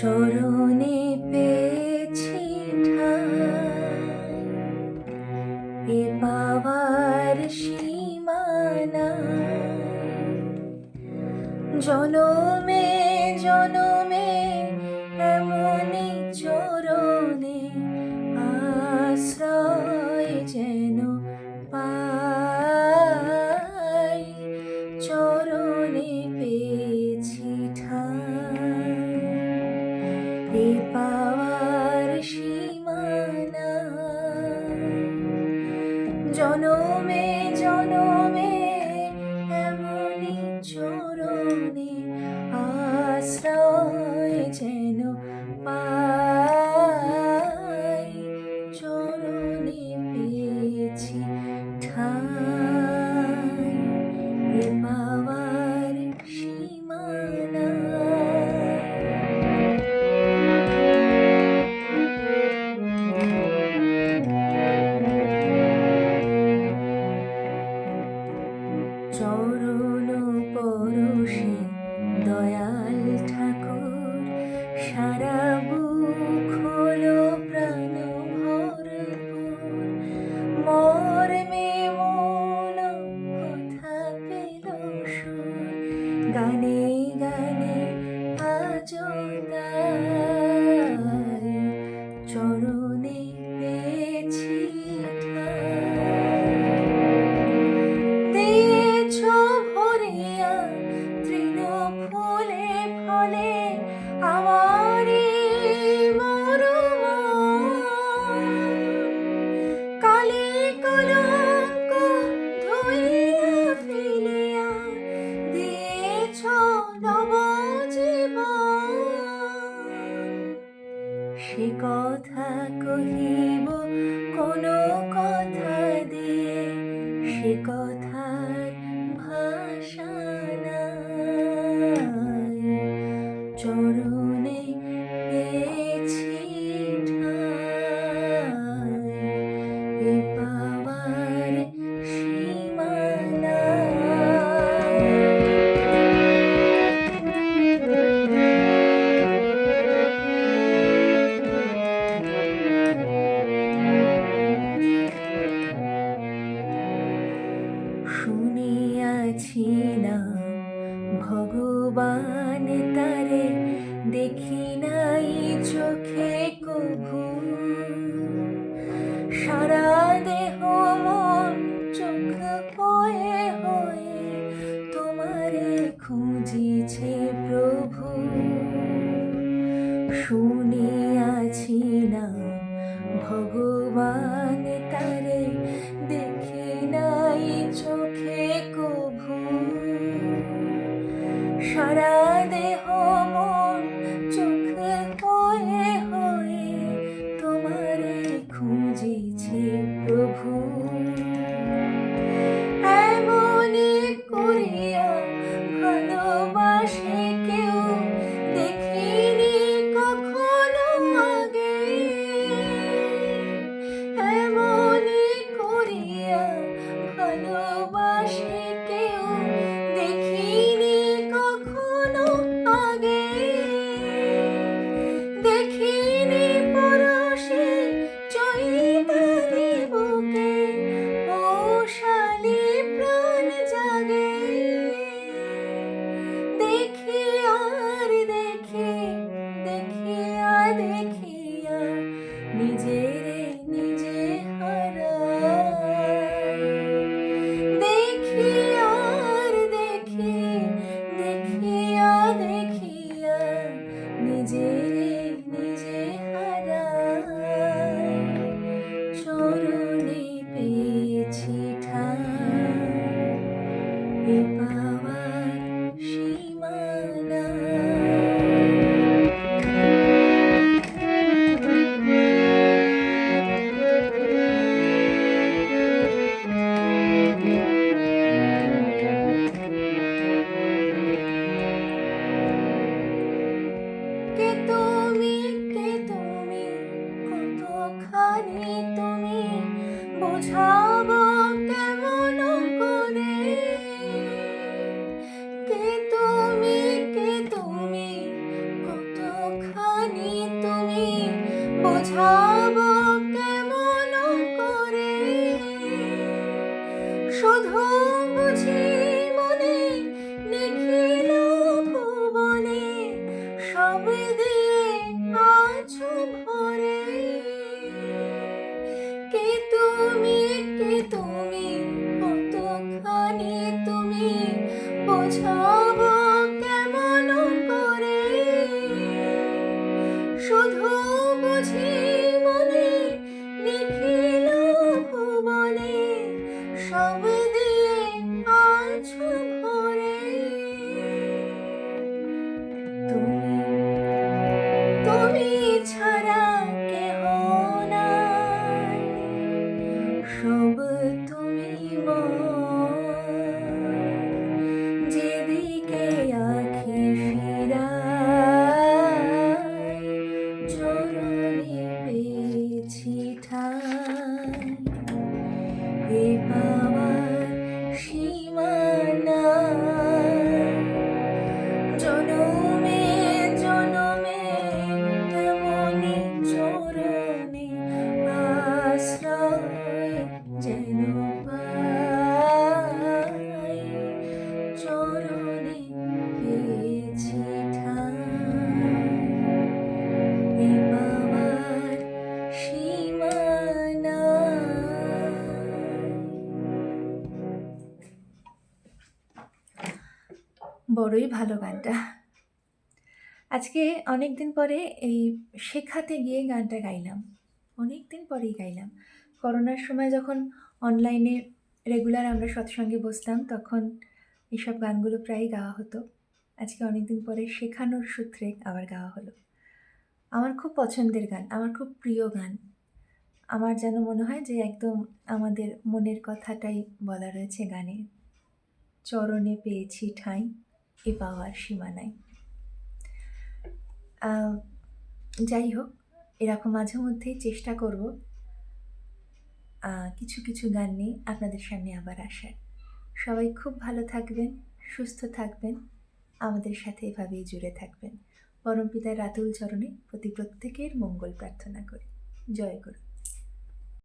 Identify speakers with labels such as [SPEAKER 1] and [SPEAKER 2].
[SPEAKER 1] চরণে পেয়েছি এ পাওয়ার সীমানা। জনমে জনমে এমনই চোখ চরণে আশ্রয় যেন পাই। চরণে পেয়েছি ঠাই। এ পাওয়ার সীমানা। চরণ Bougie. Bye. দেখিয়া নিজের নিজে হারাই দেখিয়া দেখি দেখিয়া দেখিয়া নিজে বড়ই ভালো গানটা। আজকে অনেক দিন পরে এই শেখাতে গিয়ে গানটা গাইলাম। অনেক দিন পরেই গাইলাম। করোনার সময় যখন অনলাইনে রেগুলার আমরা সৎসঙ্গে বসতাম, তখন এইসব গানগুলো প্রায়ই গাওয়া হতো। আজকে অনেক দিন পরে শেখানোর সূত্রে আবার গাওয়া হলো। আমার খুব পছন্দের গান, আমার খুব প্রিয় গান। আমার যেন মনে হয় যে একদম আমাদের মনের কথাটাই বলা রয়েছে গানে। চরণে পেয়েছি ঠাঁই এ পাওয়ার সীমানায় যাই হোক, এরকম মাঝে মধ্যেই চেষ্টা করব কিছু কিছু গান নিয়ে আপনাদের সামনে আবার আসার। সবাই খুব ভালো থাকবেন, সুস্থ থাকবেন, আমাদের সাথে এভাবেই জুড়ে থাকবেন। পরম পিতার রাতুল চরণে প্রতি প্রত্যেকের মঙ্গল প্রার্থনা করি। জয় গুরু।